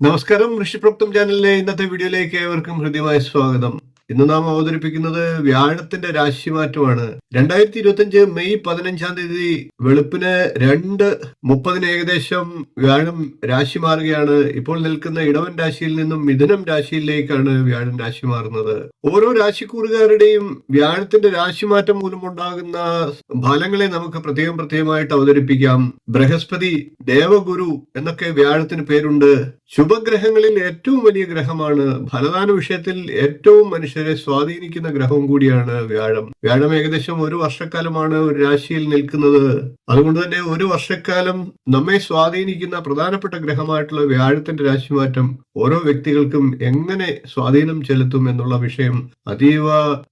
നമസ്കാരം ഋഷിപ്രോക്തം ചാനലിലെ ഇന്നത്തെ വീഡിയോയിലേക്ക് ഏവർക്കും ഹൃദ്യമായ സ്വാഗതം. ഇന്ന് നാം അവതരിപ്പിക്കുന്നത് വ്യാഴത്തിന്റെ രാശിമാറ്റമാണ്. രണ്ടായിരത്തി ഇരുപത്തി അഞ്ച് മെയ് പതിനഞ്ചാം തീയതി വെളുപ്പിന് രണ്ട് മുപ്പതിന് ഏകദേശം വ്യാഴം രാശി മാറുകയാണ്. ഇപ്പോൾ നിൽക്കുന്ന ഇടവൻ രാശിയിൽ നിന്നും മിഥുനം രാശിയിലേക്കാണ് വ്യാഴം രാശി മാറുന്നത്. ഓരോ രാശിക്കൂറുകാരുടെയും വ്യാഴത്തിന്റെ രാശിമാറ്റം മൂലമുണ്ടാകുന്ന ഫലങ്ങളെ നമുക്ക് പ്രത്യേകം പ്രത്യേകമായിട്ട് അവതരിപ്പിക്കാം. ബൃഹസ്പതി ദേവഗുരു എന്നൊക്കെ വ്യാഴത്തിന് പേരുണ്ട്. ശുഭഗ്രഹങ്ങളിൽ ഏറ്റവും വലിയ ഗ്രഹമാണ്. ഫലദാന വിഷയത്തിൽ ഏറ്റവും മനുഷ്യരെ സ്വാധീനിക്കുന്ന ഗ്രഹവും കൂടിയാണ് വ്യാഴം. വ്യാഴം ഏകദേശം ഒരു വർഷക്കാലമാണ് ഒരു രാശിയിൽ നിൽക്കുന്നത്. അതുകൊണ്ട് തന്നെ ഒരു വർഷക്കാലം നമ്മെ സ്വാധീനിക്കുന്ന പ്രധാനപ്പെട്ട ഗ്രഹമായിട്ടുള്ള വ്യാഴത്തിന്റെ രാശിമാറ്റം ഓരോ വ്യക്തികൾക്കും എങ്ങനെ സ്വാധീനം ചെലുത്തും എന്നുള്ള വിഷയം അതീവ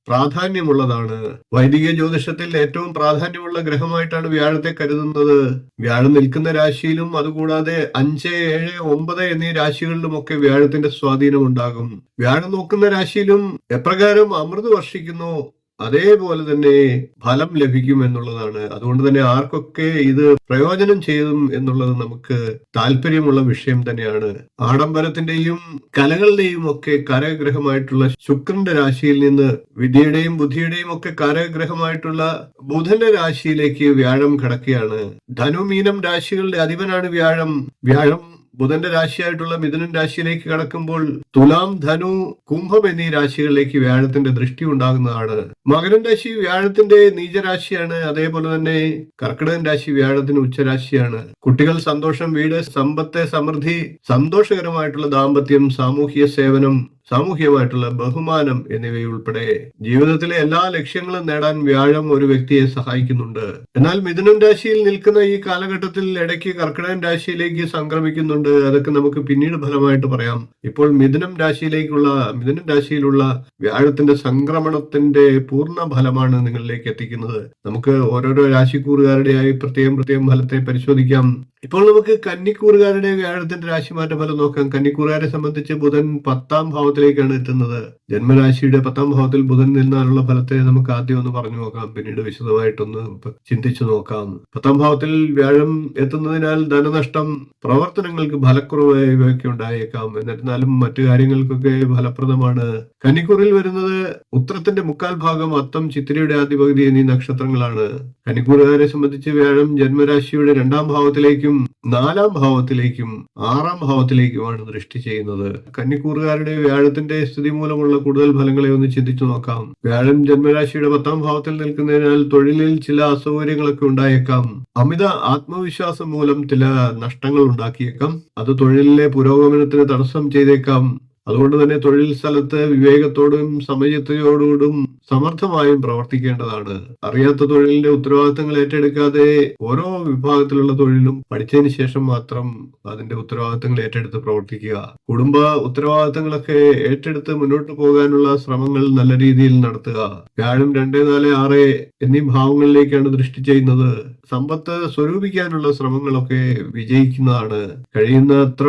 പ്രാധാന്യമുള്ളതാണ്. വൈദിക ജ്യോതിഷത്തിൽ ഏറ്റവും പ്രാധാന്യമുള്ള ഗ്രഹമായിട്ടാണ് വ്യാഴത്തെ കരുതുന്നത്. വ്യാഴം നിൽക്കുന്ന രാശിയിലും അതുകൂടാതെ അഞ്ച് ഏഴ് ഒമ്പത് എന്നീ രാശികളിലുമൊക്കെ വ്യാഴത്തിന്റെ സ്വാധീനം ഉണ്ടാകും. വ്യാഴം നോക്കുന്ന രാശിയിലും എപ്രകാരം അമൃത് വർഷിക്കുന്നു അതേപോലെ തന്നെ ഫലം ലഭിക്കും എന്നുള്ളതാണ്. അതുകൊണ്ട് തന്നെ ആർക്കൊക്കെ ഇത് പ്രയോജനം ചെയ്യും എന്നുള്ളത് നമുക്ക് താല്പര്യമുള്ള വിഷയം തന്നെയാണ്. ആഡംബരത്തിന്റെയും കലകളുടെയും ഒക്കെ കരഗ്രഹമായിട്ടുള്ള ശുക്രന്റെ രാശിയിൽ നിന്ന് വിദ്യയുടെയും ബുദ്ധിയുടെയും ഒക്കെ കരഗ്രഹമായിട്ടുള്ള ബുധന്റെ രാശിയിലേക്ക് വ്യാഴം കിടക്കുകയാണ്. ധനുമീനം രാശികളുടെ അധിപനാണ് വ്യാഴം. വ്യാഴം ബുധന്റെ രാശിയായിട്ടുള്ള മിഥുനൻ രാശിയിലേക്ക് കടക്കുമ്പോൾ തുലാം ധനു കുംഭം എന്നീ രാശികളിലേക്ക് വ്യാഴത്തിന്റെ ദൃഷ്ടി ഉണ്ടാകുന്നതാണ്. മകരൻ രാശി വ്യാഴത്തിന്റെ നീചരാശിയാണ്. അതേപോലെ തന്നെ കർക്കിടകൻ രാശി വ്യാഴത്തിന് ഉച്ചരാശിയാണ്. കുട്ടികൾ സന്തോഷം വീട് സമ്പത്ത് സമൃദ്ധി സന്തോഷകരമായിട്ടുള്ള ദാമ്പത്യം സാമൂഹിക സേവനം സാമൂഹികമായിട്ടുള്ള ബഹുമാനം എന്നിവയുൾപ്പെടെ ജീവിതത്തിലെ എല്ലാ ലക്ഷ്യങ്ങളും നേടാൻ വ്യാഴം ഒരു വ്യക്തിയെ സഹായിക്കുന്നുണ്ട്. എന്നാൽ മിഥുനം രാശിയിൽ നിൽക്കുന്ന ഈ കാലഘട്ടത്തിൽ ഇടയ്ക്ക് കർക്കിടകൻ രാശിയിലേക്ക് സംക്രമിക്കുന്നുണ്ട്. അതൊക്കെ നമുക്ക് പിന്നീട് ഫലമായിട്ട് പറയാം. ഇപ്പോൾ മിഥുനം രാശിയിലേക്കുള്ള മിഥുനം രാശിയിലുള്ള വ്യാഴത്തിന്റെ സംക്രമണത്തിന്റെ പൂർണ ഫലമാണ് നിങ്ങളിലേക്ക് എത്തിക്കുന്നത്. നമുക്ക് ഓരോരോ രാശിക്കൂറുകാരുടെയായി പ്രത്യേകം പ്രത്യേകം ഫലത്തെ പരിശോധിക്കാം. ഇപ്പോൾ നമുക്ക് കന്നിക്കൂറുകാരുടെ വ്യാഴത്തിന്റെ രാശിമാറ്റ ഫലം നോക്കാം. കന്നിക്കൂറുകാരെ സംബന്ധിച്ച് ബുധൻ പത്താം ഭാവത്തിലേക്കാണ് എത്തുന്നത്. ജന്മരാശിയുടെ പത്താം ഭാവത്തിൽ ബുധൻ നിന്നാലുള്ള ഫലത്തെ നമുക്ക് ആദ്യം ഒന്ന് പറഞ്ഞു നോക്കാം. പിന്നീട് വിശദമായിട്ടൊന്ന് ചിന്തിച്ചു നോക്കാം. പത്താം ഭാവത്തിൽ വ്യാഴം എത്തുന്നതിനാൽ ധനനഷ്ടം പ്രവർത്തനങ്ങൾക്ക് ഫലക്കുറവ് ഇവയൊക്കെ ഉണ്ടായേക്കാം. എന്നിരുന്നാലും മറ്റു കാര്യങ്ങൾക്കൊക്കെ ഫലപ്രദമാണ്. കന്നിക്കൂറിൽ വരുന്നത് ഉത്രത്തിന്റെ മുക്കാൽ ഭാഗം അത്തം ചിത്തിരയുടെ ആദ്യ പകുതി എന്നീ നക്ഷത്രങ്ങളാണ്. കന്നിക്കൂറുകാരെ സംബന്ധിച്ച് വ്യാഴം ജന്മരാശിയുടെ രണ്ടാം ഭാവത്തിലേക്കും നാലാം ഭാവത്തിലേക്കും ആറാം ഭാവത്തിലേക്കുമാണ് ദൃഷ്ടി ചെയ്യുന്നത്. കന്നിക്കൂറുകാരുടെ വ്യാഴത്തിന്റെ സ്ഥിതി മൂലമുള്ള കൂടുതൽ ഫലങ്ങളെ ഒന്ന് ചിന്തിച്ചു നോക്കാം. വ്യാഴം ജന്മരാശിയുടെ പത്താം ഭാവത്തിൽ നിൽക്കുന്നതിനാൽ തൊഴിലിൽ ചില അസൗകര്യങ്ങളൊക്കെ ഉണ്ടായേക്കാം. അമിത ആത്മവിശ്വാസം മൂലം ചില നഷ്ടങ്ങൾ ഉണ്ടാക്കിയേക്കാം. അത് തൊഴിലിലെ പുരോഗമനത്തിന് തടസ്സം ചെയ്തേക്കാം. അതുകൊണ്ട് തന്നെ തൊഴിൽ സ്ഥലത്ത് വിവേകത്തോടും സമയത്തോടും സമർത്ഥമായും പ്രവർത്തിക്കേണ്ടതാണ്. അറിയാത്ത തൊഴിലിന്റെ ഉത്തരവാദിത്തങ്ങൾ ഏറ്റെടുക്കാതെ ഓരോ വിഭാഗത്തിലുള്ള തൊഴിലും പഠിച്ചതിന് ശേഷം മാത്രം അതിന്റെ ഉത്തരവാദിത്തങ്ങൾ ഏറ്റെടുത്ത് പ്രവർത്തിക്കുക. കുടുംബ ഉത്തരവാദിത്തങ്ങളൊക്കെ ഏറ്റെടുത്ത് മുന്നോട്ട് പോകാനുള്ള ശ്രമങ്ങൾ നല്ല രീതിയിൽ നടത്തുക. വ്യാഴം രണ്ട് നാല് ആറ് എന്നീ ഭാവങ്ങളിലേക്കാണ് ദൃഷ്ടി ചെയ്യുന്നത്. സമ്പത്ത് സ്വരൂപിക്കാനുള്ള ശ്രമങ്ങളൊക്കെ വിജയിക്കുന്നതാണ്. കഴിയുന്നത്ര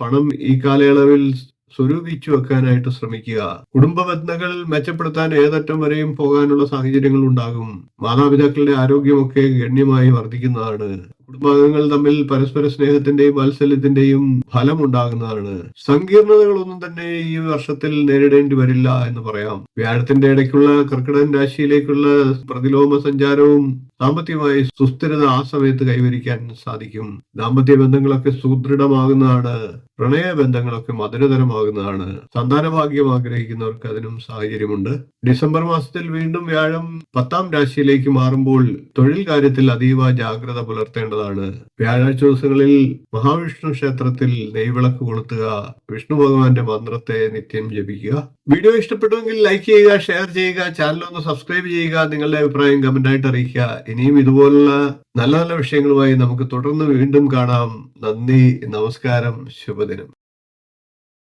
പണം ഈ കാലയളവിൽ സ്വരൂപിച്ചു വെക്കാനായിട്ട് ശ്രമിക്കുക. കുടുംബ ബന്ധങ്ങൾ മെച്ചപ്പെടുത്താൻ ഏതറ്റം വരെയും പോകാനുള്ള സാഹചര്യങ്ങൾ ഉണ്ടാകും മാതാപിതാക്കളുടെ ആരോഗ്യമൊക്കെ ഗണ്യമായി വർദ്ധിക്കുന്നതാണ്. കുടുംബാംഗങ്ങൾ തമ്മിൽ പരസ്പര സ്നേഹത്തിന്റെയും വാത്സല്യത്തിന്റെയും ഫലം ഉണ്ടാകുന്നതാണ് സങ്കീർണതകളൊന്നും തന്നെ ഈ വർഷത്തിൽ നേരിടേണ്ടി വരില്ല എന്ന് പറയാം. വ്യാഴത്തിന്റെ ഇടയ്ക്കുള്ള കർക്കിടകൻ രാശിയിലേക്കുള്ള പ്രതിലോമ സഞ്ചാരവും സാമ്പത്തികമായി സുസ്ഥിരത ആ സമയത്ത് കൈവരിക്കാൻ സാധിക്കും. ദാമ്പത്യ ബന്ധങ്ങളൊക്കെ സുദൃഢമാകുന്നതാണ്. പ്രണയ ബന്ധങ്ങളൊക്കെ മധുരതരമാകുന്നതാണ്. സന്താനഭാഗ്യം ആഗ്രഹിക്കുന്നവർക്ക് അതിനും സാഹചര്യമുണ്ട്. ഡിസംബർ മാസത്തിൽ വീണ്ടും വ്യാഴം പത്താം രാശിയിലേക്ക് മാറുമ്പോൾ തൊഴിൽ കാര്യത്തിൽ അതീവ ജാഗ്രത പുലർത്തേണ്ടതാണ് വ്യാഴാഴ്ച ദിവസങ്ങളിൽ മഹാവിഷ്ണു ക്ഷേത്രത്തിൽ നെയ്വിളക്ക് കൊളുത്തുക വിഷ്ണു ഭഗവാന്റെ മന്ത്രത്തെ നിത്യം ജപിക്കുക. വീഡിയോ ഇഷ്ടപ്പെട്ടുവെങ്കിൽ ലൈക്ക് ചെയ്യുക ഷെയർ ചെയ്യുക ചാനൽ ഒന്ന് സബ്സ്ക്രൈബ് ചെയ്യുക നിങ്ങളുടെ അഭിപ്രായം കമന്റായിട്ട് അറിയിക്കുക. ഇനിയും ഇതുപോലുള്ള നല്ല നല്ല വിഷയങ്ങളുമായി നമുക്ക് തുടർന്ന് വീണ്ടും കാണാം. നന്ദി നമസ്കാരം ശുഭദിനം.